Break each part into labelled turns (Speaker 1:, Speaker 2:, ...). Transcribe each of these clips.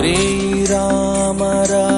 Speaker 1: श्रीराम रा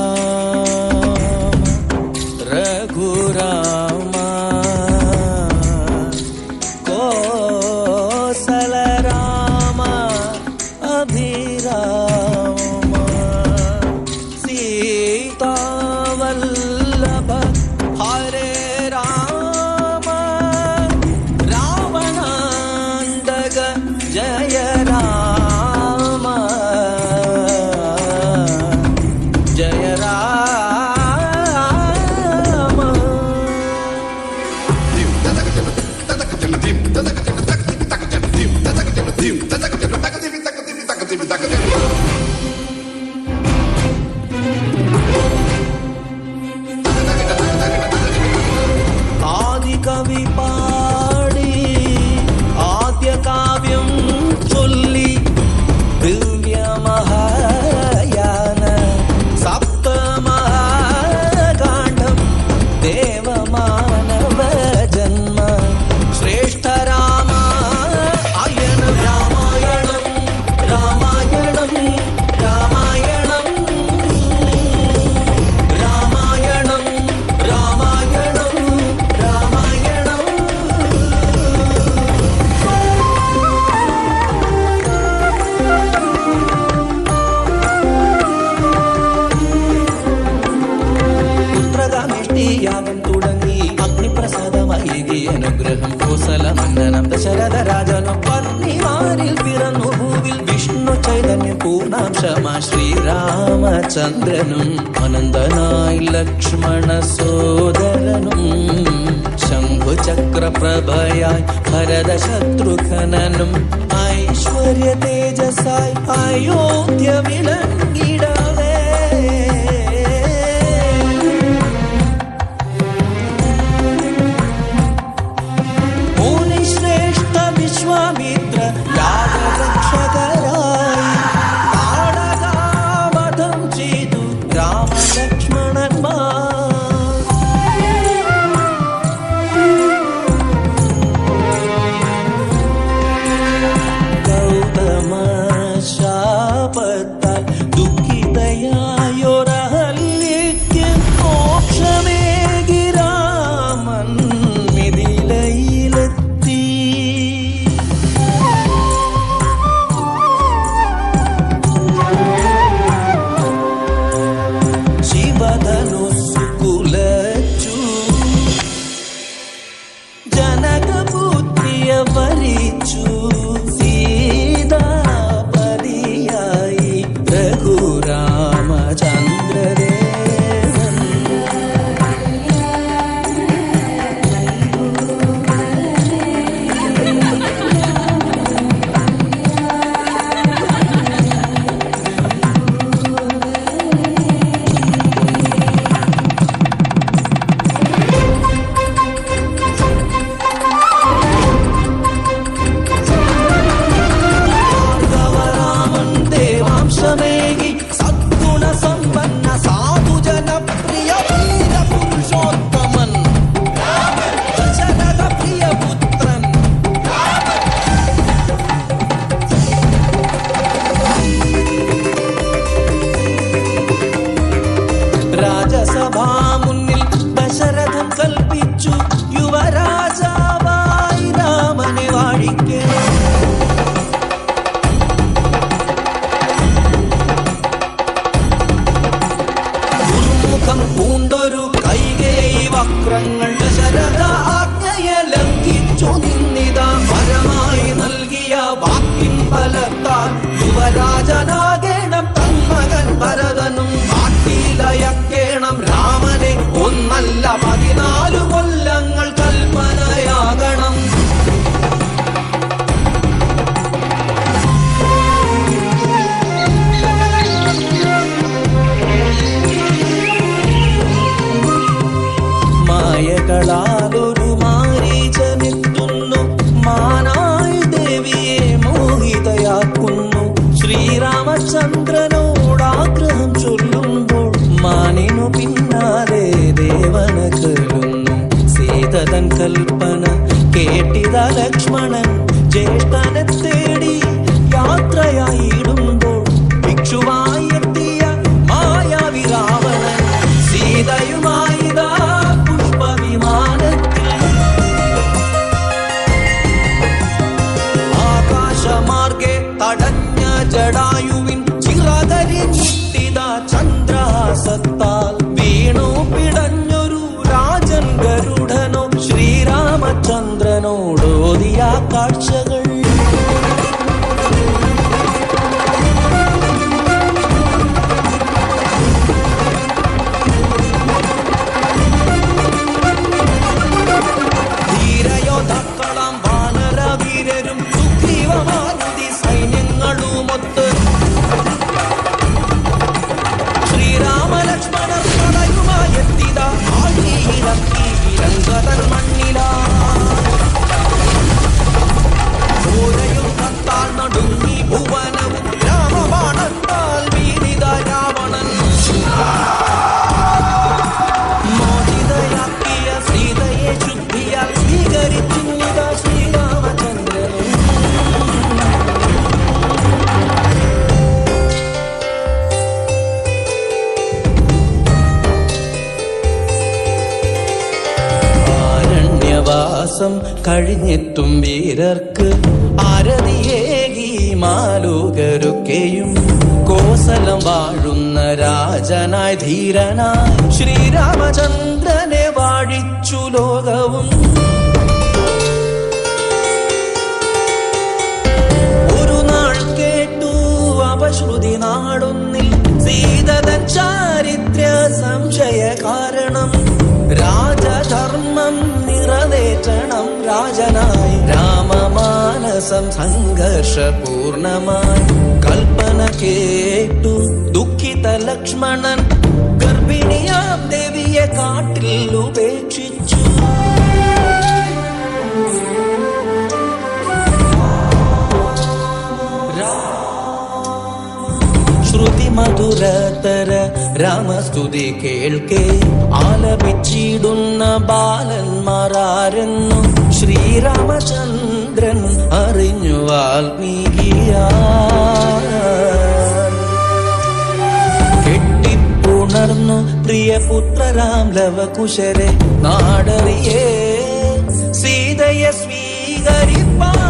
Speaker 1: ചന്ദ്രനും അനന്തനായി ലക്ഷ്മണ സോദരനും ശംഖുചക്രപ്രഭയായി ഭരതശത്രുഘ്നനും ഐശ്വര്യ തേജസായി അയോധ്യ വിളങ്ങും കൈകളാലൊരു മാരീചനെത്തുന്നു മാനായി ദേവിയെ മോഹിതയാക്കുന്നു. ശ്രീരാമചന്ദ്രനോടാഗ്രഹം ചൊല്ലുമ്പോൾ മാനിനു പിന്നാലെ ദേവന സീതതൻ കൽപ്പന കേട്ടിത ലക്ഷ്മണൻ ജ്യേഷ്ഠനെ തടഞ്ഞ ജടായുവിൻ മുട്ടിതാ ചന്ദ്രഹാസത്താൽ വീണു പിടഞ്ഞൊരു രാജൻ ഗരുഡനോ ശ്രീരാമചന്ദ്രനോടോതിയ കാഴ്ചകൾ ആരണ്യവാസം കഴിഞ്ഞെത്തും വീരർക്ക്. ആരതിയേകി മാലൂകരുക്കെയും കോസലം വാഴുന്ന രാജനായി ധീരനായി ശ്രീരാമചന്ദ്രനെ വാഴിച്ചു ലോകവും. രാജനായി രാമമാനസം സംഘർഷപൂർണമായി. കൽപ്പന കേട്ടു ദുഃഖിത ലക്ഷ്മണൻ. ഗർഭിണിയാം ദേവിയെ കാട്ടിൽ ഉപേക്ഷിച്ചു. മധുരതര രാമസ്തുതി കേൾക്കേ. ആലപിച്ചിടുന്ന ബാലന്മാരാരെന്നു ശ്രീരാമചന്ദ്രൻ അറിഞ്ഞു വാൽമീകിയ കെട്ടിപ്പുണർന്നു പ്രിയപുത്രരാം ലവകുശരെ നാടറിയേ സീതയെ സ്വീകരിപ്പാൻ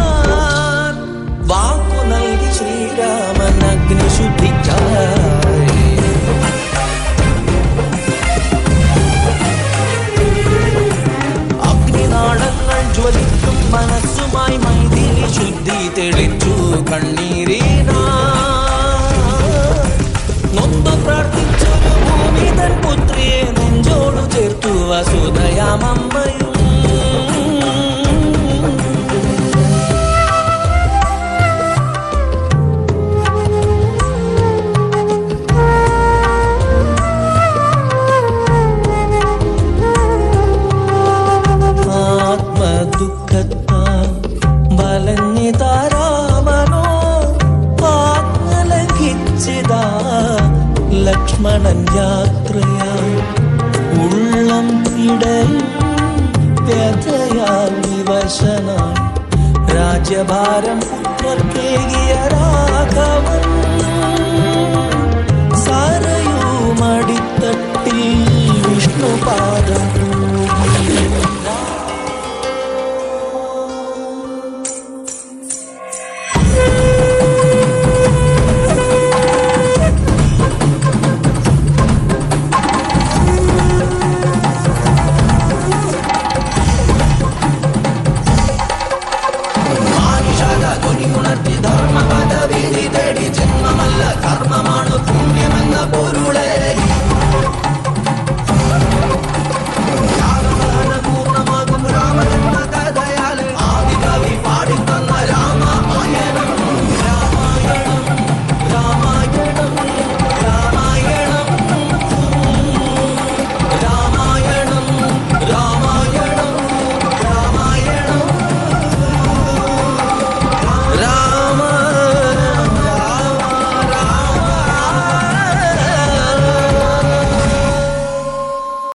Speaker 1: വ്യഥയാൽ വിവശനായി. രാജ്യഭാരം പ്രത്യേകിയ രാഘവൻ. സാരയുമടിത്തട്ടിൽ വിഷ്ണുപാദം.